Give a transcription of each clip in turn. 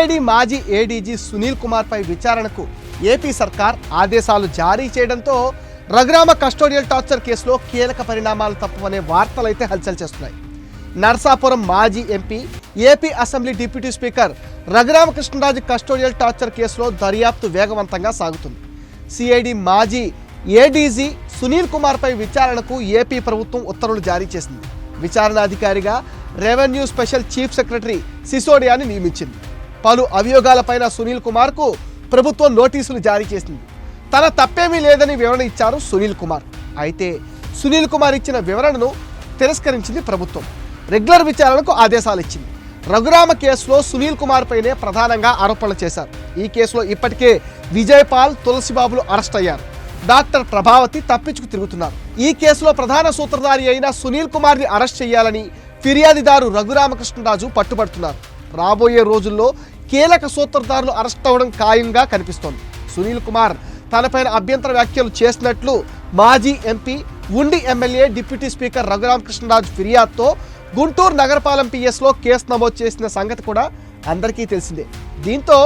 CID మాజీ ADG Sunil కుమార్పై విచారణకు ఏపీ సర్కార్ ఆదేశాలు జారీ చేయడంతో రఘురామ కస్టోడియల్ టార్చర్ కేసులో కీలక పరిణామాలు తప్పవనే వార్తలైతే హల్చల్ చేస్తున్నాయి. నర్సాపురం మాజీ MP AP assembly deputy speaker Raghuramakrishnaraju custodial torture కేసులో దర్యాప్తు వేగవంతంగా సాగుతుంది. సిఐడి మాజీ ఏడీజీ సునీల్ కుమార్పై విచారణకు ఏపీ ప్రభుత్వం ఉత్తర్వులు జారీ చేసింది. విచారణ అధికారిగా రెవెన్యూ స్పెషల్ చీఫ్ సెక్రటరీ సిసోడియాని నియమించింది. పలు అభియోగాలపైన సునీల్ కుమార్కు ప్రభుత్వం నోటీసులు జారీ చేసింది. తన తప్పేమీ లేదని వివరణ ఇచ్చారు సునీల్ కుమార్. అయితే సునీల్ కుమార్ ఇచ్చిన వివరణను తిరస్కరించింది ప్రభుత్వం. రెగ్యులర్ విచారణకు ఆదేశాలు ఇచ్చింది. రఘురామ కేసులో సునీల్ కుమార్ పైనే ప్రధానంగా ఆరోపణలు చేశారు. ఈ కేసులో ఇప్పటికే విజయపాల్ తులసిబాబులు అరెస్ట్ అయ్యారు. డాక్టర్ ప్రభావతి తప్పించుకు తిరుగుతున్నారు. ఈ కేసులో ప్రధాన సూత్రధారి అయిన సునీల్ కుమార్ని అరెస్ట్ చేయాలని ఫిర్యాదిదారు రఘురామకృష్ణరాజు పట్టుబడుతున్నారు. రాబోయే రోజుల్లో కీలక సూత్రధారులు అరెస్ట్ అవ్వడం ఖాయంగా కనిపిస్తోంది. సునీల్ కుమార్ తనపైన అభ్యంతర వ్యాఖ్యలు చేసినట్లు మాజీ ఎంపీ ఉండి ఎమ్మెల్యే డిప్యూటీ స్పీకర్ రఘురామకృష్ణరాజు ఫిర్యాదుతో గుంటూరు నగరపాలెం పిఎస్లో కేసు నమోదు చేసిన సంగతి కూడా అందరికీ తెలిసిందే. దీంతో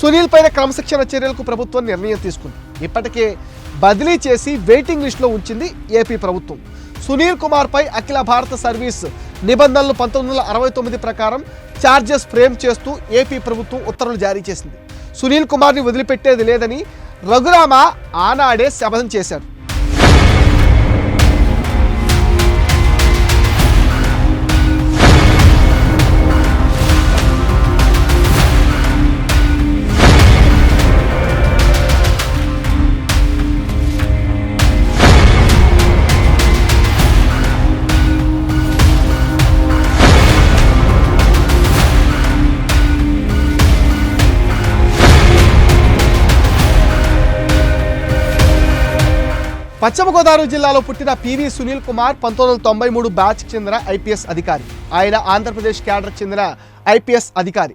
సునీల్ పైన క్రమశిక్షణ చర్యలకు ప్రభుత్వం నిర్ణయం తీసుకుంది. ఇప్పటికే బదిలీ చేసి వెయిటింగ్ లిస్టులో ఉంచింది ఏపీ ప్రభుత్వం. సునీల్ కుమార్పై అఖిల భారత సర్వీస్ నిబంధనలు పంతొమ్మిది వందల అరవై తొమ్మిది ప్రకారం ఛార్జెస్ ఫ్రేమ్ చేస్తూ ఏపీ ప్రభుత్వం ఉత్తర్వులు జారీ చేసింది. సునీల్ కుమార్ని వదిలిపెట్టేది లేదని రఘురామ ఆనాడే శపథం చేశారు పశ్చిమ గోదావరి జిల్లాలో పుట్టిన పివి సునీల్ కుమార్ పంతొమ్మిది వందల తొంభై మూడు బ్యాచ్కి చెందిన ఐపీఎస్ అధికారి. ఆయన ఆంధ్రప్రదేశ్ క్యాడర్కి చెందిన ఐపీఎస్ అధికారి.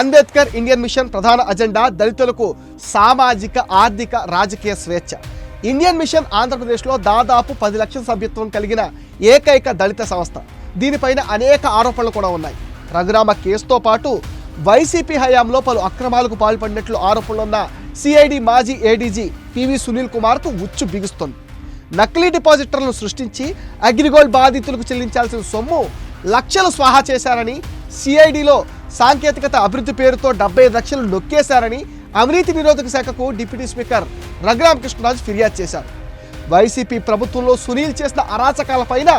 అంబేద్కర్ ఇండియన్ మిషన్ ప్రధాన అజెండా దళితులకు సామాజిక ఆర్థిక రాజకీయ స్వేచ్ఛ. ఇండియన్ మిషన్ ఆంధ్రప్రదేశ్లో దాదాపు పది లక్షల సభ్యత్వం కలిగిన ఏకైక దళిత సంస్థ. దీనిపైన అనేక ఆరోపణలు కూడా ఉన్నాయి. రఘురామ కేసుతో పాటు వైసీపీ హయాంలో పలు అక్రమాలకు పాల్పడినట్లు ఆరోపణలున్న సిఐడి మాజీ ఏడీజీ పివి సునీల్ కుమార్కు ఉచ్చు బిగుస్తుంది. నకిలీ డిపాజిటర్లను సృష్టించి అగ్రిగోల్డ్ బాధితులకు చెల్లించాల్సిన సొమ్ము లక్షలు స్వాహా చేశారని సిఐడిలో సాంకేతికత అభివృద్ధి పేరుతో డెబ్బై లక్షలు నొక్కేశారని అవినీతి నిరోధక శాఖకు డిప్యూటీ స్పీకర్ రఘురామకృష్ణరాజు ఫిర్యాదు చేశారు. వైసీపీ ప్రభుత్వంలో సునీల్ చేసిన అరాచకాలపైన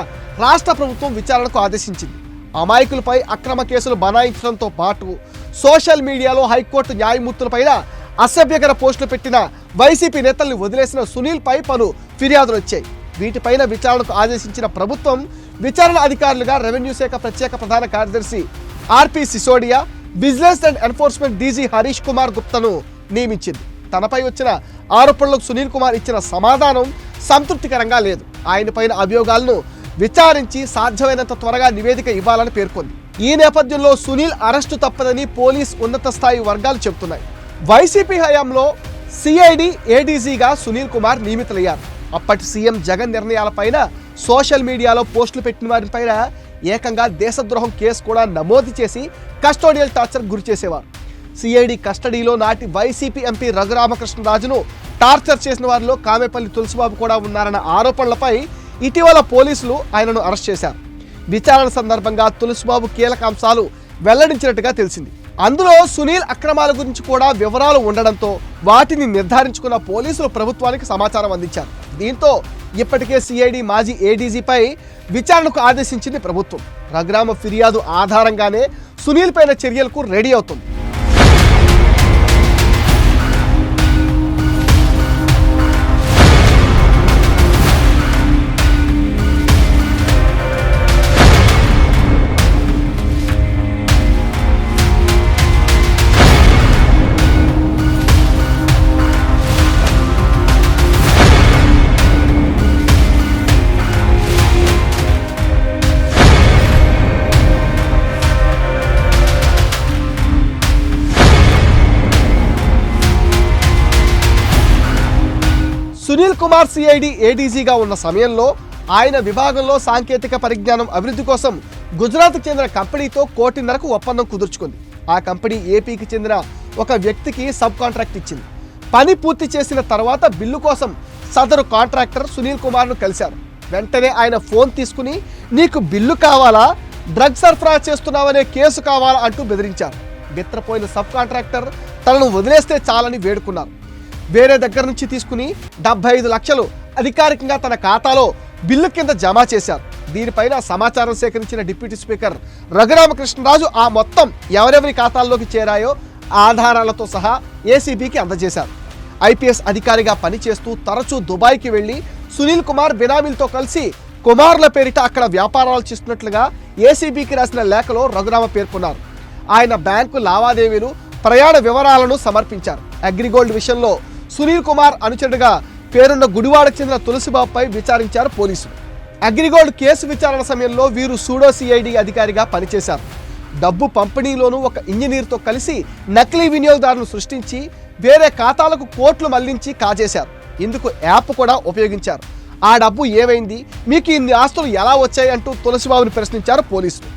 రాష్ట్ర ప్రభుత్వం విచారణకు ఆదేశించింది. అమాయకులపై అక్రమ కేసులు బనాయించడంతో పాటు సోషల్ మీడియాలో హైకోర్టు న్యాయమూర్తులపైన అసభ్యకర పోస్టులు పెట్టిన వైసీపీ నేతల్ని వదిలేసిన సునీల్పై పలు ఫిర్యాదులు వచ్చాయి. వీటిపైన విచారణకు ఆదేశించిన ప్రభుత్వం విచారణ అధికారులుగా రెవెన్యూ శాఖ ప్రత్యేక ప్రధాన కార్యదర్శి RP Sisodia business and enforcement DG Harish Kumar గుప్తను నియమించింది. తనపై వచ్చిన ఆరోపణలకు సునీల్ కుమార్ ఇచ్చిన సమాధానం సంతృప్తికరంగా లేదు. ఆయనపైన అభియోగాలను విచారించి సాధ్యమైనంత త్వరగా నివేదిక ఇవ్వాలని పేర్కొంది. ఈ నేపథ్యంలో సునీల్ అరెస్టు తప్పదని పోలీస్ ఉన్నత స్థాయి వర్గాలు చెబుతున్నాయి. వైసీపీ హయాంలో సిఐడి ఏడీజీగా సునీల్ కుమార్ నియమితులయ్యారు. అప్పటి సీఎం జగన్ నిర్ణయాలపైన సోషల్ మీడియాలో పోస్టులు పెట్టిన వారిపైన ఏకంగా దేశద్రోహం కేసు కూడా నమోదు చేసి కస్టోడియల్ టార్చర్ గురి చేసేవారు. సిఐడి కస్టడీలో నాటి వైసీపీ ఎంపీ రఘురామకృష్ణరాజును టార్చర్ చేసిన వారిలో కామెపల్లి తులసిబాబు కూడా ఉన్నారన్న ఆరోపణలపై ఇటీవల పోలీసులు ఆయనను అరెస్ట్ చేశారు. విచారణ సందర్భంగా తులసిబాబు కీలక అంశాలు వెల్లడించినట్టుగా తెలిసింది. అందులో సునీల్ అక్రమాల గురించి కూడా వివరాలు ఉండడంతో వాటిని నిర్ధారించుకున్న పోలీసులు ప్రభుత్వానికి సమాచారం అందించారు. దీంతో ఇప్పటికే సిఐడి మాజీ ఏడీజీపై విచారణకు ఆదేశించింది ప్రభుత్వం. రఘురామ ఫిర్యాదు ఆధారంగానే సునీల్ పైన చర్యలకు రెడీ అవుతుంది. సునీల్ కుమార్ సిఐడి ఏడీజీగా ఉన్న సమయంలో ఆయన విభాగంలో సాంకేతిక పరిజ్ఞానం అభివృద్ధి కోసం గుజరాత్కు చెందిన కంపెనీతో కోటిన్నరకు ఒప్పందం కుదుర్చుకుంది. ఆ కంపెనీ ఏపీకి చెందిన ఒక వ్యక్తికి సబ్ కాంట్రాక్ట్ ఇచ్చింది. పని పూర్తి చేసిన తర్వాత బిల్లు కోసం సదరు కాంట్రాక్టర్ సునీల్ కుమార్ను కలిశారు. వెంటనే ఆయన ఫోన్ తీసుకుని నీకు బిల్లు కావాలా? డ్రగ్ సరఫరా చేస్తున్నావనే కేసు కావాలా? అంటూ బెదిరించారు. బిత్రపోయిన సబ్ కాంట్రాక్టర్ తనను వదిలేస్తే చాలని వేడుకున్నారు. వేరే దగ్గర నుంచి తీసుకుని డెబ్బై ఐదు లక్షలు అధికారికంగా తన ఖాతాలో బిల్లు కింద జమ చేశారు. దీనిపైన సమాచారం సేకరించిన డిప్యూటీ స్పీకర్ రఘురామకృష్ణరాజు ఆ మొత్తం ఎవరెవరి ఖాతాల్లోకి చేరాయో ఆధారాలతో సహా ఏసీబీకి అందజేశారు. ఐపీఎస్ అధికారిగా పనిచేస్తూ తరచూ దుబాయ్కి వెళ్ళి సునీల్ కుమార్ బినామీలతో కలిసి కుమార్ల పేరిట అక్కడ వ్యాపారాలు చేస్తున్నట్లుగా ఏసీబీకి రాసిన లేఖలో రఘురామ పేర్కొన్నారు. ఆయన బ్యాంకు లావాదేవీలు ప్రయాణ వివరాలను సమర్పించారు. అగ్రిగోల్డ్ విషయంలో సునీల్ కుమార్ అనుచరుడిగా పేరున్న గుడివాడకు చెందిన తులసిబాబుపై విచారించారు పోలీసులు. అగ్రిగోల్డ్ కేసు విచారణ సమయంలో వీరు సూడో సిఐడి అధికారిగా పనిచేశారు. డబ్బు పంపిణీలోనూ ఒక ఇంజనీర్తో కలిసి నకిలీ వినియోగదారులను సృష్టించి వేరే ఖాతాలకు కోట్లు మళ్ళించి కాజేశారు. ఇందుకు యాప్ కూడా ఉపయోగించారు. ఆ డబ్బు ఏమైంది? మీకు ఇన్ని ఆస్తులు ఎలా వచ్చాయి? అంటూ తులసిబాబుని ప్రశ్నించారు పోలీసులు.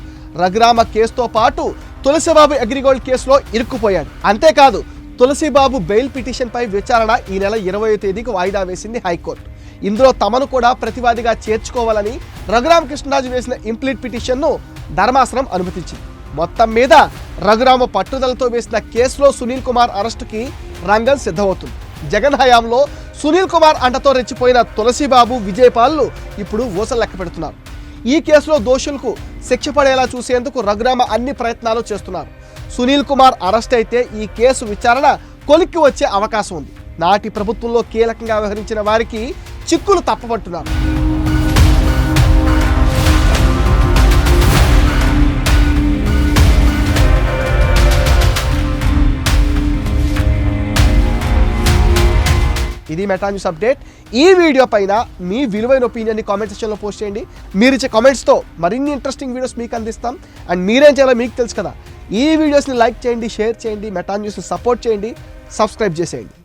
రఘురామ కేసుతో పాటు తులసిబాబు అగ్రిగోల్డ్ కేసులో ఇరుక్కుపోయాడు. అంతేకాదు తులసిబాబు బెయిల్ పిటిషన్పై విచారణ ఈ నెల ఇరవై తేదీకి వాయిదా వేసింది హైకోర్టు. ఇందులో తమను కూడా ప్రతివాదిగా చేర్చుకోవాలని రఘురామకృష్ణరాజు వేసిన ఇంప్లీట్ పిటిషన్ను ధర్మాసనం అనుమతించింది. మొత్తం మీద రఘురామ పట్టుదలతో వేసిన కేసులో సునీల్ కుమార్ అరెస్టుకి రంగం సిద్ధమవుతుంది. జగన్ హయాంలో సునీల్ కుమార్ అంటతో రెచ్చిపోయిన తులసిబాబు విజయపాల్లు ఇప్పుడు ఊసలు లెక్క పెడుతున్నారు. ఈ కేసులో దోషులకు శిక్ష పడేలా చూసేందుకు రఘురామ అన్ని ప్రయత్నాలు చేస్తున్నారు. సునీల్ కుమార్ అరెస్ట్ అయితే ఈ కేసు విచారణ కొలిక్కి వచ్చే అవకాశం ఉంది. నాటి ప్రభుత్వంలో కీలకంగా వ్యవహరించిన వారికి చిక్కులు తప్పబట్టున్నారు ఇది మెటా న్యూస్ అప్డేట్. ఈ వీడియో పైన మీ విలువైన ఒపీనియన్ని కామెంట్ సెక్షన్లో పోస్ట్ చేయండి. మీరు ఇచ్చే కామెంట్స్తో మరిన్ని ఇంట్రెస్టింగ్ వీడియోస్ మీకు అందిస్తాం. అండ్ మీరేం చేయాలో మీకు తెలుసు కదా. ఈ వీడియోస్ని లైక్ చేయండి షేర్ చేయండి మెటా న్యూస్ని సపోర్ట్ చేయండి సబ్స్క్రైబ్ చేసేయండి.